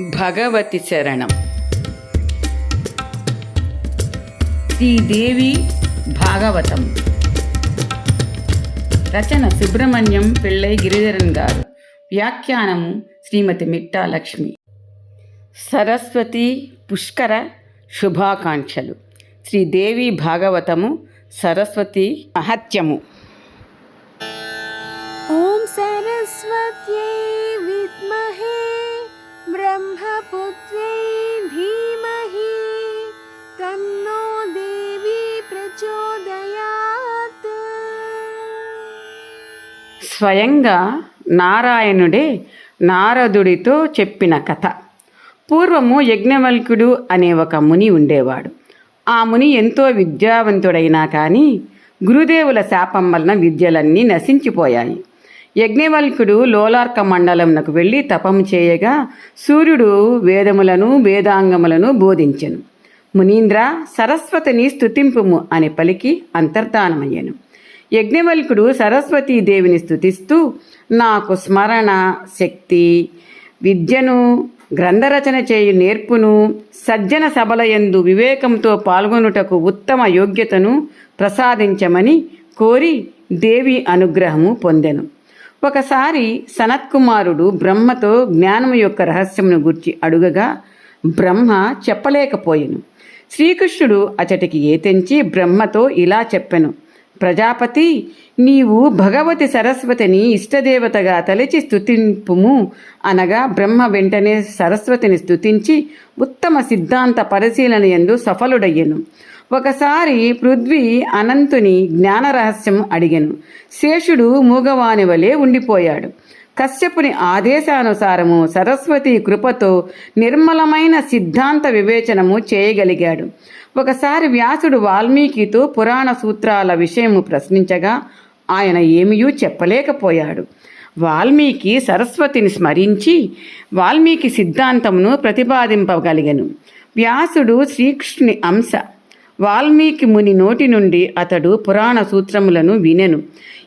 భగవతి శరణం శ్రీదేవి భాగవతం. రచన సుబ్రహ్మణ్యం పిళ్ళై గిరిధరన్ గారు. వ్యాఖ్యానము శ్రీమతి మిట్టా లక్ష్మి. సరస్వతి పుష్కర శుభాకాంక్షలు. శ్రీదేవి భాగవతము సరస్వతి మహత్యము. స్వయంగా నారాయణుడే నారదుడితో చెప్పిన కథ. పూర్వము యజ్ఞవల్కుడు అనే ఒక ముని ఉండేవాడు. ఆ ముని ఎంతో విద్యావంతుడైనా కానీ గురుదేవుల శాపం వలన విద్యలన్నీ నశించిపోయాయి. యజ్ఞవల్కుడు లోలార్క మండలంనకు వెళ్ళి తపం చేయగా సూర్యుడు వేదములను వేదాంగములను బోధించెను. మునీంద్ర సరస్వతిని స్తుతింపుము అని పలికి అంతర్ధానమయ్యను. యజ్ఞవల్కుడు సరస్వతీదేవిని స్థుతిస్తూ నాకు స్మరణ శక్తి విద్యను గ్రంథరచన చేయు నేర్పును సజ్జన సభలయందు వివేకంతో పాల్గొనుటకు ఉత్తమ యోగ్యతను ప్రసాదించమని కోరి దేవి అనుగ్రహము పొందెను. ఒకసారి సనత్కుమారుడు బ్రహ్మతో జ్ఞానం యొక్క రహస్యమును గుర్చి అడుగగా బ్రహ్మ చెప్పలేకపోయెను. శ్రీకృష్ణుడు అచటికి ఏతెంచి బ్రహ్మతో ఇలా చెప్పెను. ప్రజాపతి నీవు భగవతి సరస్వతిని ఇష్టదేవతగా తలచి స్థుతింపుము అనగా బ్రహ్మ వెంటనే సరస్వతిని స్థుతించి ఉత్తమ సిద్ధాంత పరిశీలన ఎందు సఫలుడయ్యను. ఒకసారి పృథ్వీ అనంతుని జ్ఞాన రహస్యం అడిగెను. శేషుడు మూగవాని వలె ఉండిపోయాడు. కశ్యపుని ఆదేశానుసారము సరస్వతి కృపతో నిర్మలమైన సిద్ధాంత వివేచనము చేయగలిగాడు. ఒకసారి వ్యాసుడు వాల్మీకితో పురాణ సూత్రాల విషయము ప్రశ్నించగా ఆయన ఏమీయూ చెప్పలేకపోయాడు. వాల్మీకి సరస్వతిని స్మరించి వాల్మీకి సిద్ధాంతమును ప్రతిపాదింపగలిగను. వ్యాసుడు శ్రీకృష్ణుని అంశ వాల్మీకి ముని నోటి నుండి అతడు పురాణ సూత్రములను వినెను.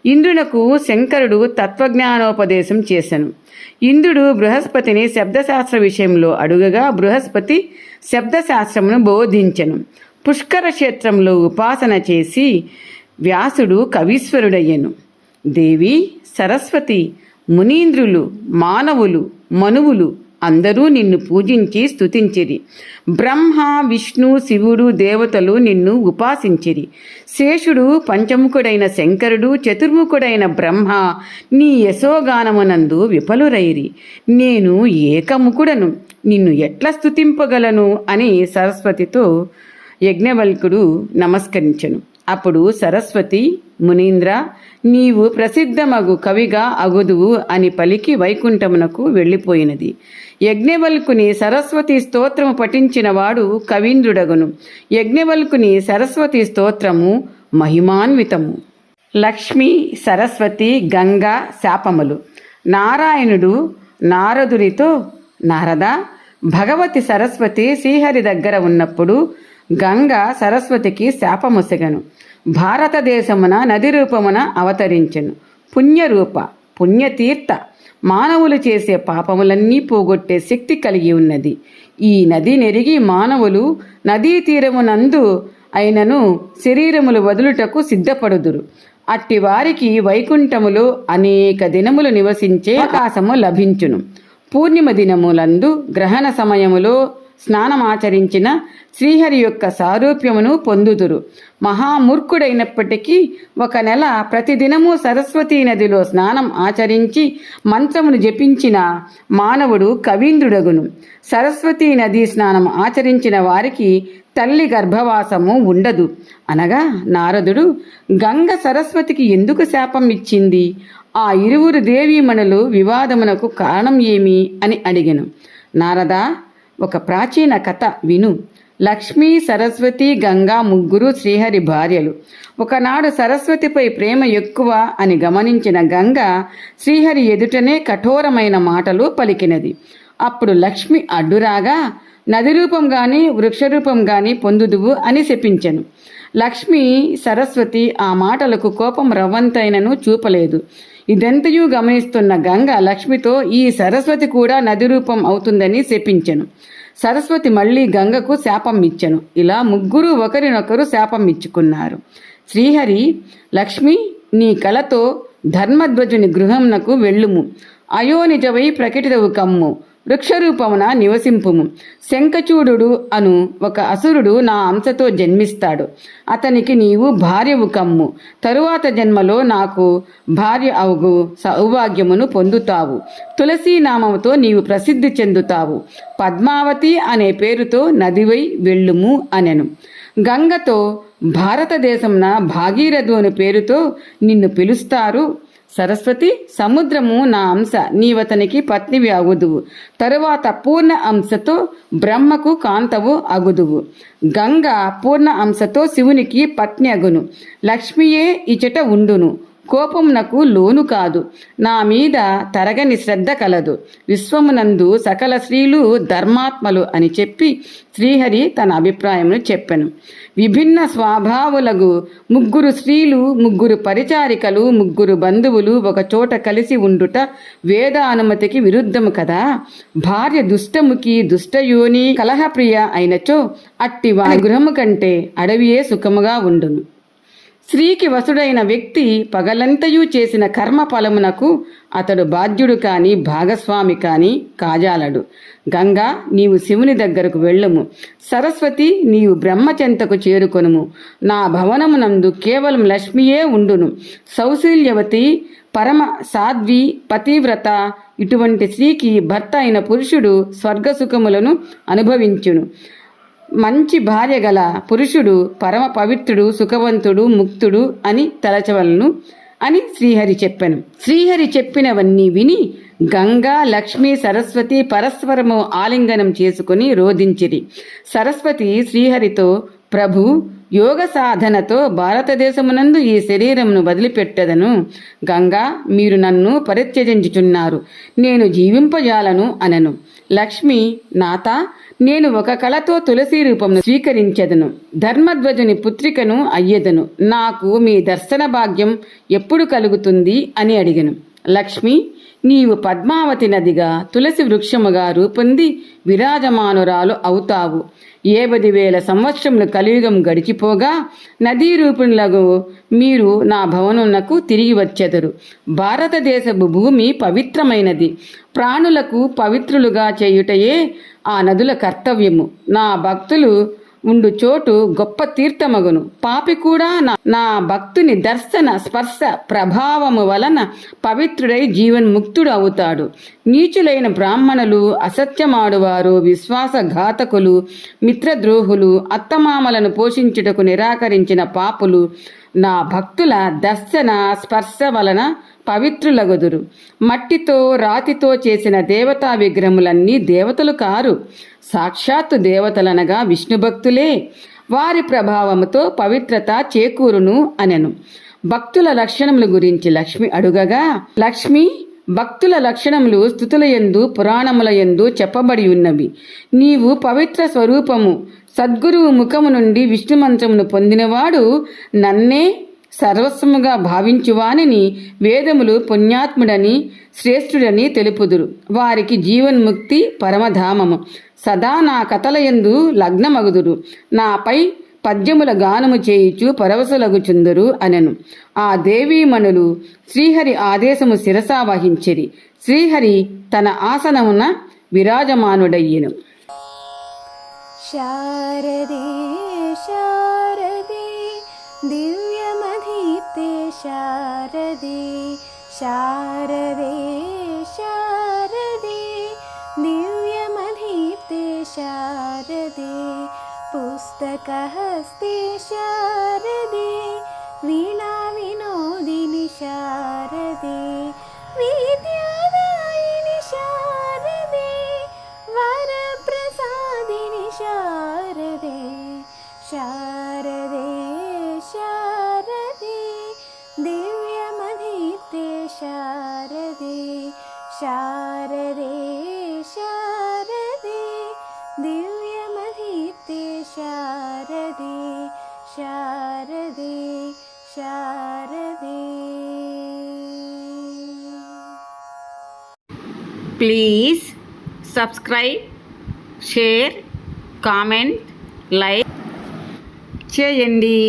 ఇంద్రునకు శంకరుడు తత్వజ్ఞానోపదేశం చేశను ఇంద్రుడు బృహస్పతిని శబ్దశాస్త్ర విషయంలో అడుగగా బృహస్పతి శబ్దశాస్త్రమును బోధించెను. పుష్కర క్షేత్రంలో ఉపాసన చేసి వ్యాసుడు కవీశ్వరుడయ్యెను. దేవి సరస్వతి మునీంద్రులు మానవులు మనువులు అందరూ నిన్ను పూజించి స్తుతించిరి. బ్రహ్మ విష్ణు శివుడు దేవతలు నిన్ను ఉపాసించిరి. శేషుడు పంచముఖుడైన శంకరుడు చతుర్ముఖుడైన బ్రహ్మ నీ యశోగానమునందు విఫలురైరి నేను ఏకముఖుడను నిన్ను ఎట్లా స్తుతింపగలను అని సరస్వతితో యజ్ఞవల్కుడు నమస్కరించను. అప్పుడు సరస్వతి మునీంద్ర నీవు ప్రసిద్ధమగు కవిగా అగుదువు అని పలికి వైకుంఠమునకు వెళ్ళిపోయినది. యజ్ఞవల్కుని సరస్వతి స్తోత్రము పఠించినవాడు కవీంద్రుడగును. యజ్ఞవల్కుని సరస్వతి స్తోత్రము మహిమాన్వితము. లక్ష్మి సరస్వతి గంగా శాపములు. నారాయణుడు నారదునితో నారద భగవతి సరస్వతి శ్రీహరి దగ్గర ఉన్నప్పుడు గంగ సరస్వతికి శాపముసగను. భారతదేశమున నది రూపమున అవతరించెను. పుణ్యరూప పుణ్యతీర్థ మానవులు చేసే పాపములన్నీ పోగొట్టే శక్తి కలిగి ఉన్నది. ఈ నది నెరిగి మానవులు నదీ తీరమునందు అయినను శరీరములు వదులుటకు సిద్ధపడుదురు. అట్టి వారికి వైకుంఠములో అనేక దినములు నివసించే అవకాశము లభించును. పూర్ణిమ దినములందు గ్రహణ సమయములో స్నానమాచరించిన శ్రీహరి యొక్క సారూప్యమును పొందుదురు. మహామూర్ఖుడైనప్పటికీ ఒక నెల ప్రతిదినము సరస్వతీ నదిలో స్నానం ఆచరించి మంత్రమును జపించిన మానవుడు కవీంద్రుడగును. సరస్వతీ నదీ స్నానం ఆచరించిన వారికి తల్లి గర్భవాసము ఉండదు. అనగా నారదుడు గంగ సరస్వతికి ఎందుకు శాపం ఇచ్చింది? ఆ ఇరువురు దేవీమణులు వివాదమునకు కారణం ఏమి? అని అడిగను. నారదా ఒక ప్రాచీన కథ విను. లక్ష్మీ సరస్వతి గంగా ముగ్గురు శ్రీహరి భార్యలు. ఒకనాడు సరస్వతిపై ప్రేమ ఎక్కువ అని గమనించిన గంగ శ్రీహరి ఎదుటనే కఠోరమైన మాటలు పలికినది. అప్పుడు లక్ష్మి అడ్డురాగా నది రూపం గాని వృక్షరూపం గాని పొందుదువు అని శపించెను. లక్ష్మి సరస్వతి ఆ మాటలకు కోపం రవ్వంతైనను చూపలేదు. ఇదంతయూ గమనిస్తున్న గంగ లక్ష్మితో ఈ సరస్వతి కూడా నది రూపం అవుతుందని శపించెను. సరస్వతి మళ్ళీ గంగకు శాపం ఇచ్చెను. ఇలా ముగ్గురు ఒకరినొకరు శాపం ఇచ్చుకున్నారు. శ్రీహరి లక్ష్మి నీ కలతో ధర్మధ్వజుని గృహంనకు వెళ్ళుము. అయోనిజవై ప్రకటితవు కమ్ము. వృక్షరూపమున నివసింపుము. శంఖచూడు అను ఒక అసురుడు నా అంశతో జన్మిస్తాడు. అతనికి నీవు భార్యవు కమ్ము. తరువాత జన్మలో నాకు భార్య అవుగు సౌభాగ్యమును పొందుతావు. తులసి నామముతో నీవు ప్రసిద్ధి చెందుతావు. పద్మావతి అనే పేరుతో నదివై వెళ్ళుము అనెను. గంగతో భారతదేశంన భాగీరథు అనే పేరుతో నిన్ను పిలుస్తారు. సరస్వతి సముద్రము నా అంశ నీవతనికి పత్నివి అగుదువు. తరువాత పూర్ణ అంశతో బ్రహ్మకు కాంతవు అగుదువు. గంగ పూర్ణ అంశతో శివునికి పత్ని అగును. లక్ష్మియే ఇచట ఉండును. కోపమునకు లోను కాదు. నా మీద తరగని శ్రద్ధ కలదు. విశ్వమునందు సకల స్త్రీలు ధర్మాత్మలు అని చెప్పి శ్రీహరి తన అభిప్రాయమును చెప్పెను. విభిన్న స్వభావులకు ముగ్గురు స్త్రీలు ముగ్గురు పరిచారికలు ముగ్గురు బంధువులు ఒక చోట కలిసి ఉండుట వేద అనుమతికి విరుద్ధము కదా? భార్య దుష్టముకి దుష్టయోని కలహప్రియ అయినచో అట్టి వారి గృహము కంటే అడవియే సుఖముగా ఉండును. స్త్రీకి వసుడైన వ్యక్తి పగలంతయు చేసిన కర్మ ఫలమునకు అతడు బాధ్యుడు కాని భాగస్వామి కాని కాజాలడు. గంగా నీవు శివుని దగ్గరకు వెళ్ళము. సరస్వతి నీవు బ్రహ్మచెంతకు చేరుకొనుము. నా భవనమునందు కేవలం లక్ష్మియే ఉండును. సౌశీల్యవతి పరమ సాధ్వి పతివ్రత ఇటువంటి స్త్రీకి భర్త అయిన పురుషుడు స్వర్గసుఖములను అనుభవించును. మంచి భార్య గల పురుషుడు పరమ పవిత్రుడు సుఖవంతుడు ముక్తుడు అని తలచవలను అని శ్రీహరి చెప్పాను. శ్రీహరి చెప్పినవన్నీ విని గంగా లక్ష్మి సరస్వతి పరస్పరము ఆలింగనం చేసుకుని రోధించిరి. సరస్వతి శ్రీహరితో ప్రభు యోగ సాధనతో భారతదేశమునందు ఈ శరీరమును వదిలిపెట్టదను. గంగా మీరు నన్ను పరిత్యజించుచున్నారు. నేను జీవింపజాలను అనను. లక్ష్మి నాత నేను ఒక కళతో తులసి రూపమును స్వీకరించెదను. ధర్మధ్వజుని పుత్రికను అయ్యెదను. నాకు మీ దర్శన భాగ్యం ఎప్పుడు కలుగుతుంది అని అడిగను. లక్ష్మి నీవు పద్మావతి నదిగా తులసి వృక్షముగా రూపొంది విరాజమానురాలు అవుతావు. ఏబది వేల సంవత్సరములు కలియుగం గడిచిపోగా నదీ రూపుణులకు మీరు నా భవనమునకు తిరిగి వచ్చెదరు. భారతదేశపు భూమి పవిత్రమైనది. ప్రాణులకు పవిత్రులుగా చేయుటయే ఆ నదుల కర్తవ్యము. నా భక్తులు ఉండు చోటు గొప్ప తీర్థమగును. పాపి కూడా నా నా భక్తుని దర్శన స్పర్శ ప్రభావము వలన పవిత్రుడై జీవన్ముక్తుడు అవుతాడు. నీచులైన బ్రాహ్మణులు అసత్యమాడువారు విశ్వాసఘాతకులు మిత్రద్రోహులు అత్తమామలను పోషించుటకు నిరాకరించిన పాపులు నా భక్తుల దర్శన స్పర్శ వలన పవిత్రులగుదురు. మట్టితో రాతితో చేసిన దేవతా విగ్రహములన్నీ దేవతలు కారు. సాక్షాత్తు దేవతలనగా విష్ణు భక్తులే. వారి ప్రభావముతో పవిత్రత చేకూరును అనెను. భక్తుల లక్షణముల గురించి లక్ష్మి అడుగగా లక్ష్మి భక్తుల లక్షణములు స్థుతుల యందు పురాణముల యందు చెప్పబడి ఉన్నవి. నీవు పవిత్ర స్వరూపము సద్గురువు ముఖము నుండి విష్ణు మంత్రమును పొందినవాడు నన్నే సర్వస్వముగా భావించువానిని వేదములు పుణ్యాత్ముడని శ్రేష్ఠుడని తెలుపుదురు. వారికి జీవన్ముక్తి పరమధామము. సదా నా కథలయందు లగ్నమగుదురు. నాపై పద్యముల గానము చేయుచు పరవశలగుచుందురు అనెను. ఆ దేవీమణులు శ్రీహరి ఆదేశము శిరసా వహించిరి. శ్రీహరి తన ఆసనమున విరాజమానుడయ్యెను. शारदे शारदे दिव्यमधीप्ते शारदे शारदे शारदे दिव्यमधीप्ते शारदे पुस्तकहस्ते शारदे वीणाविनोदिनि शारदे please subscribe share comment like చేయండి.